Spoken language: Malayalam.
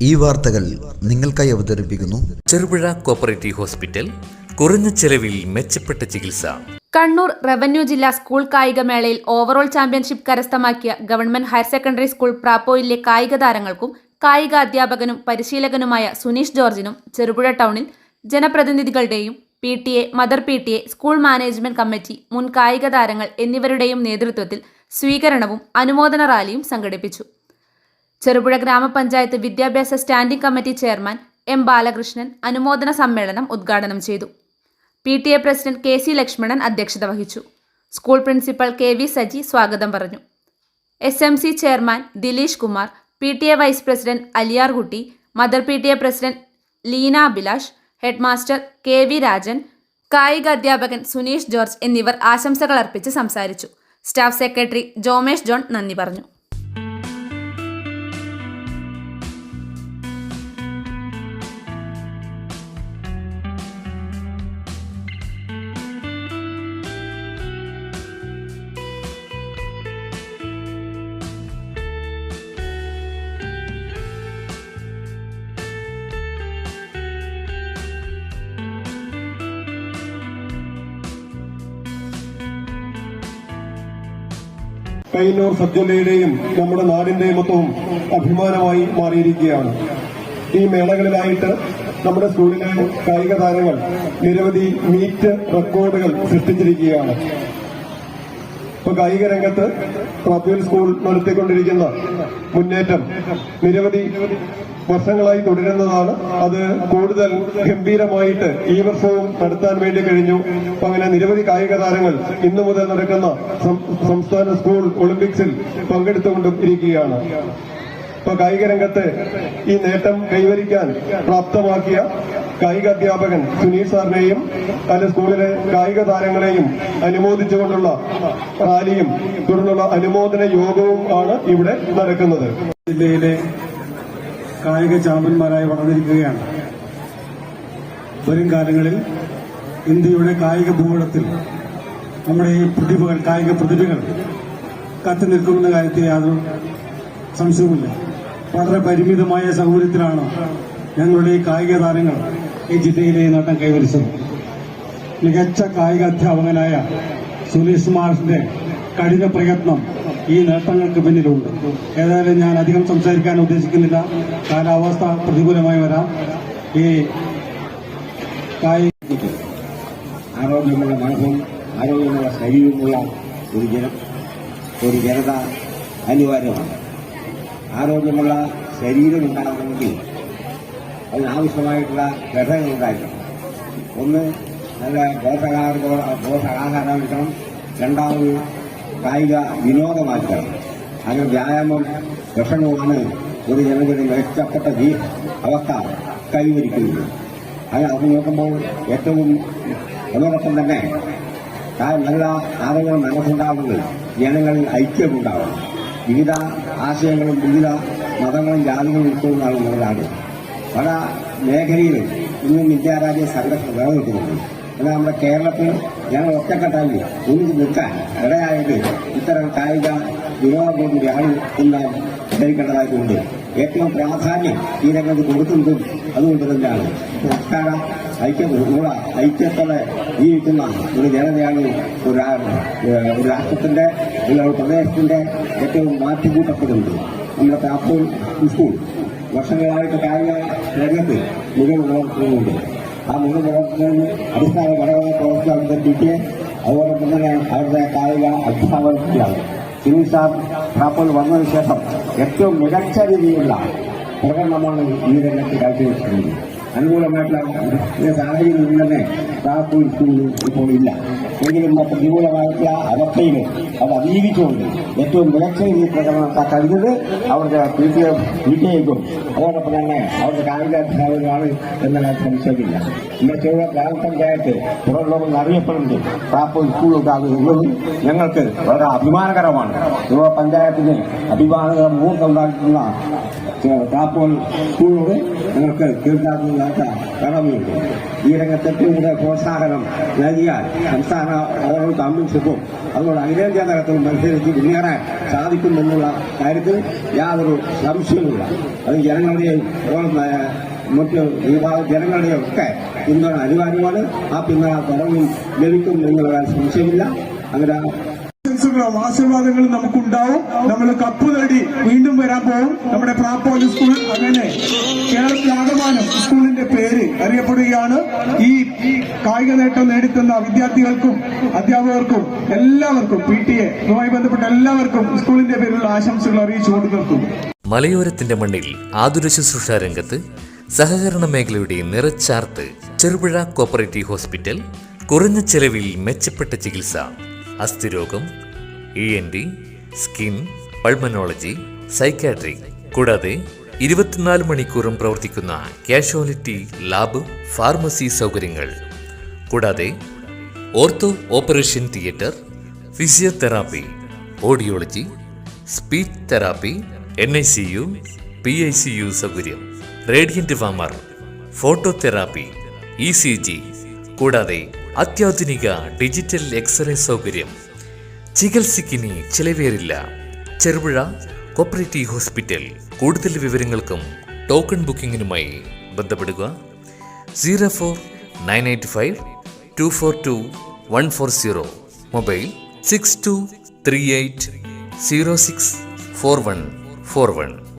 ഈ വാർത്തകൾ നിങ്ങൾക്കായി അവതരിപ്പിക്കുന്നു. ചെറുപുഴ കോപ്പറേറ്റീവ് ഹോസ്പിറ്റൽ കുറഞ്ഞ ചെലവിൽ മെച്ചപ്പെട്ട ചികിത്സ. കണ്ണൂർ റവന്യൂ ജില്ലാ സ്കൂൾ കായികമേളയിൽ ഓവറോൾ ചാമ്പ്യൻഷിപ്പ് കരസ്ഥമാക്കിയ ഗവൺമെന്റ് ഹയർ സെക്കൻഡറി സ്കൂൾ പ്രാപ്പോയിലെ കായിക താരങ്ങൾക്കും കായിക അധ്യാപകനും പരിശീലകനുമായ സുനീഷ് ജോർജിനും ചെറുപുഴ ടൗണിൽ ജനപ്രതിനിധികളുടെയും P T A mother P T A school management committee മുൻ കായിക താരങ്ങൾ എന്നിവരുടെയും നേതൃത്വത്തിൽ സ്വീകരണവും അനുമോദന റാലിയും സംഘടിപ്പിച്ചു. ചെറുപുഴ ഗ്രാമപഞ്ചായത്ത് വിദ്യാഭ്യാസ standing committee chairman M Balakrishnan അനുമോദന സമ്മേളനം ഉദ്ഘാടനം ചെയ്തു. P T A president K C Lakshmanan അധ്യക്ഷത വഹിച്ചു. School principal K V Saji സ്വാഗതം പറഞ്ഞു. S M C chairman Dileesh Kumar P T A vice president Aliyarkutty mother P T A president Leena Abhilash head master K V Rajan കായിക അധ്യാപകൻ സുനീഷ് ജോർജ് എന്നിവർ ആശംസകൾ അർപ്പിച്ച് സംസാരിച്ചു. സ്റ്റാഫ് സെക്രട്ടറി ജോമേഷ് ജോൺ നന്ദി പറഞ്ഞു. കൈനൂർ സബ് നമ്മുടെ നാടിന്റെ മൊത്തവും അഭിമാനമായി മാറിയിരിക്കുകയാണ്. ഈ മേളകളിലായിട്ട് നമ്മുടെ സ്കൂളിലെ കായിക താരങ്ങൾ നിരവധി മീറ്റ് റെക്കോർഡുകൾ സൃഷ്ടിച്ചിരിക്കുകയാണ്. ഇപ്പൊ കായിക രംഗത്ത് സ്കൂൾ നടത്തിക്കൊണ്ടിരിക്കുന്ന മുന്നേറ്റം നിരവധി വർഷങ്ങളായി തുടരുന്നതാണ്. അത് കൂടുതൽ ഗംഭീരമായിട്ട് ഈ വർഷവും നടത്താൻ വേണ്ടി കഴിഞ്ഞു. അങ്ങനെ നിരവധി കായിക താരങ്ങൾ ഇന്നു മുതൽ നടക്കുന്ന സംസ്ഥാന സ്കൂൾ ഒളിമ്പിക്സിൽ പങ്കെടുത്തുകൊണ്ടും ഇരിക്കുകയാണ്. ഇപ്പൊ കായിക രംഗത്ത് ഈ നേട്ടം കൈവരിക്കാൻ പ്രാപ്തമാക്കിയ കായിക അധ്യാപകൻ സുനീൽ സാറിനെയും പല സ്കൂളിലെ കായിക താരങ്ങളെയും അനുമോദിച്ചുകൊണ്ടുള്ള റാലിയും തുടർന്നുള്ള അനുമോദന യോഗവും ആണ് ഇവിടെ നടക്കുന്നത്. ജില്ലയിലെ കായിക ചാമ്പ്യന്മാരായി വളർന്നിരിക്കുകയാണ്. വരും കാലങ്ങളിൽ ഇന്ത്യയുടെ കായിക ഭൂപടത്തിൽ നമ്മുടെ ഈ പ്രതിഭകൾ കായിക പ്രതിഭകൾ കത്തി നിൽക്കുമെന്ന കാര്യത്തിൽ യാതൊരു സംശയവുമില്ല. വളരെ പരിമിതമായ സൗകര്യത്തിലാണ് ഞങ്ങളുടെ ഈ കായിക താരങ്ങൾ ഈ ജില്ലയിലെ നേട്ടം കൈവരിച്ചത്. മികച്ച കായിക അധ്യാപകനായ സുനീഷ് മാഷിന്റെ കഠിന പ്രയത്നം ഈ നേട്ടങ്ങൾക്ക് പിന്നിലുണ്ട്. ഏതായാലും ഞാൻ അധികം സംസാരിക്കാൻ ഉദ്ദേശിക്കുന്നില്ല. കാലാവസ്ഥ പ്രതികൂലമായി വരാം. ഈ ആരോഗ്യമുള്ള മനസ്സും ആരോഗ്യമുള്ള ശരീരമുള്ള ഒരു ജനം ഒരു ജനത അനിവാര്യമാണ്. ആരോഗ്യമുള്ള ശരീരം ഉണ്ടാകണമെങ്കിൽ അതിനാവശ്യമായിട്ടുള്ള ഘടകങ്ങൾ ഉണ്ടായിരിക്കണം. ഒന്ന് നല്ല പോഷകാഹാരം പോഷകാഹാരം എടുക്കണം രണ്ടാമത് കായിക വിനോദമായിരിക്കണം അങ്ങനെ വ്യായാമം ഭക്ഷണവുമാണ് ഒരു ജനതയുടെ മെച്ചപ്പെട്ട അവസ്ഥ കൈവരിക്കുന്നത്. അങ്ങനെ അത് നോക്കുമ്പോൾ ഏറ്റവും അതോടൊപ്പം തന്നെ നല്ല ആളുകൾ മനസ്സുണ്ടാവുന്നത് ജനങ്ങളിൽ ഐക്യമുണ്ടാവണം. വിവിധ ആശയങ്ങളും വിവിധ മതങ്ങളും ജാതികളും ഉൾക്കൊള്ളുന്ന ആളുകളാണ്. പല മേഖലയിലും ഇന്നും വിദ്യാരാജ്യ സംഘർഷം നിലനിൽക്കുന്നുണ്ട്. എന്നാൽ നമ്മുടെ കേരളത്തിൽ ഞങ്ങൾ ഒറ്റക്കെട്ടായി ഒന്നിച്ച് നിൽക്കാൻ ഇടയായത് ഇത്തരം കായിക വിനോദത്തോടുകൂടി കൂടിയാണ് എന്ന് ധരിക്കേണ്ടതായിട്ടുണ്ട് ഏറ്റവും പ്രാധാന്യം ഈ രംഗത്ത് കൊടുക്കുന്നതും അതുകൊണ്ട് തന്നെയാണ്. സംസ്കാര ഐക്യമുള്ള ഐക്യത്തോടെ ജീവിക്കുന്ന ഒരു ജനതയാണ് ഒരു രാഷ്ട്രത്തിന്റെ ഒരു പ്രദേശത്തിന്റെ ഏറ്റവും മാറ്റിക്കൂട്ടപ്പെടുന്നത് നമ്മുടെ താപ്പൂർ സ്കൂൾ വർഷങ്ങളായിട്ട് കായിക രംഗത്ത് മികവ് പുലർത്തുന്നുണ്ട്. ആ മൂന്ന് പ്രവർത്തനങ്ങളിൽ അടിസ്ഥാന ഘടകമായി പ്രവർത്തിക്കാവുന്ന പി ടി എ അതോടൊപ്പം തന്നെ അവരുടെ കായിക അധ്യാപകരാണ് സുനിൽ സാർ റാപ്പോൾ വന്നതിന് ശേഷം ഏറ്റവും മികച്ച രീതിയിലുള്ള പ്രകടനമാണ് ഈ രംഗത്ത് കാഴ്ചവെച്ചിട്ടുള്ളത് അനുകൂലമായിട്ടുള്ള സാഹചര്യം തന്നെ റാപ്പോൾ സ്കൂളിൽ ഇപ്പോൾ ഇല്ല. ആ പ്രതികൂലമായിട്ടുള്ള അവസ്ഥയിൽ അത് അതിജീവിച്ചുകൊണ്ട് ഏറ്റവും മികച്ച രീതിയിൽ പ്രകടനം കഴിഞ്ഞത് അവരുടെ പി ടി പി ടി എക്കും അതോടൊപ്പം തന്നെ അവരുടെ കായിക അധ്യാപകരാണ് എന്ന് ഞാൻ സംശയമില്ല ഇന്ന് ചെയ്ത ഗ്രാമപഞ്ചായത്ത് പുറം അറിയപ്പെടുന്നത് പ്രാപ്പ് സ്കൂൾ ഉണ്ടാകുന്നത് ഞങ്ങൾക്ക് വളരെ അഭിമാനകരമാണ്. യുവ പഞ്ചായത്തിന് അഭിമാനകരം മുഹൂർത്തം ഉണ്ടാക്കുന്ന താപ്പോൾ സ്കൂളിനോട് ഞങ്ങൾക്ക് തീർക്കാത്തതായിട്ട് കടമയുണ്ട് ഈ രംഗത്ത് കൂടെ പ്രോത്സാഹനം നൽകിയാൽ സംസ്ഥാന ഓരോ ചാമ്പ്യൻഷിപ്പും അതുകൊണ്ട് അഖിലേന്ത്യാ തലത്തിൽ മത്സരിച്ച് മുന്നേറാൻ സാധിക്കുമെന്നുള്ള കാര്യത്തിൽ യാതൊരു സംശയവുമില്ല. അത് ജനങ്ങളുടെയും മറ്റ് വിഭാഗ ജനങ്ങളുടെയും ഒക്കെ പിന്തുണ അനിവാര്യമാണ്. ആ പിന്തുണ തുടർന്നും ലഭിക്കും എന്നുള്ള സംശയമില്ല. അങ്ങനെ ആശീർവാദങ്ങളും നമുക്കുണ്ടാവും. നമ്മൾ കപ്പ് നേടി വീണ്ടും വരാൻ പോകും. നമ്മുടെ പ്രാപ്പോലി സ്കൂൾ അങ്ങനെ കേരളത്തിലാകമാനം സ്കൂളിന്റെ പേര് അറിയപ്പെടുകയാണ്. ഈ കായിക നേട്ടം നേടിത്തുന്ന വിദ്യാർത്ഥികൾക്കും അധ്യാപകർക്കും എല്ലാവർക്കും പി ടി എമായി ബന്ധപ്പെട്ട എല്ലാവർക്കും സ്കൂളിന്റെ പേരിലുള്ള ആശംസകൾ അറിയിച്ചുകൊണ്ട് നിർത്തുന്നു. മലയോരത്തിന്റെ മണ്ണിൽ ആതുര ശുശ്രൂഷ രംഗത്ത് സഹകരണ മേഖലയുടെ നിറച്ചാർത്ത് ചെറുപുഴ കോപ്പറേറ്റീവ് ഹോസ്പിറ്റൽ കുറഞ്ഞ ചെലവിൽ മെച്ചപ്പെട്ട ചികിത്സ അസ്ഥിരോഗം E N T skin pulmonology psychiatry കൂടാതെ ഇരുപത്തിനാല് മണിക്കൂറും പ്രവർത്തിക്കുന്ന കാഷ്വാലിറ്റി ലാബ് ഫാർമസി സൗകര്യങ്ങൾ. കൂടാതെ ortho operation theatre physiotherapy audiology speech therapy N I C U P I C U സൗകര്യം. Radiant warmer phototherapy E C G. കൂടാതെ അത്യാധുനിക ഡിജിറ്റൽ എക്സ്റേ സൗകര്യം. ചികിത്സയ്ക്കിനി ചിലവേറില്ല. Cherupuzha cooperative hospital. കൂടുതൽ വിവരങ്ങൾക്കും ടോക്കൺ ബുക്കിംഗിനുമായി ബന്ധപ്പെടുക. Zero four nine eight five two four two one four zero. Mobile six two three eight zero six four one four one.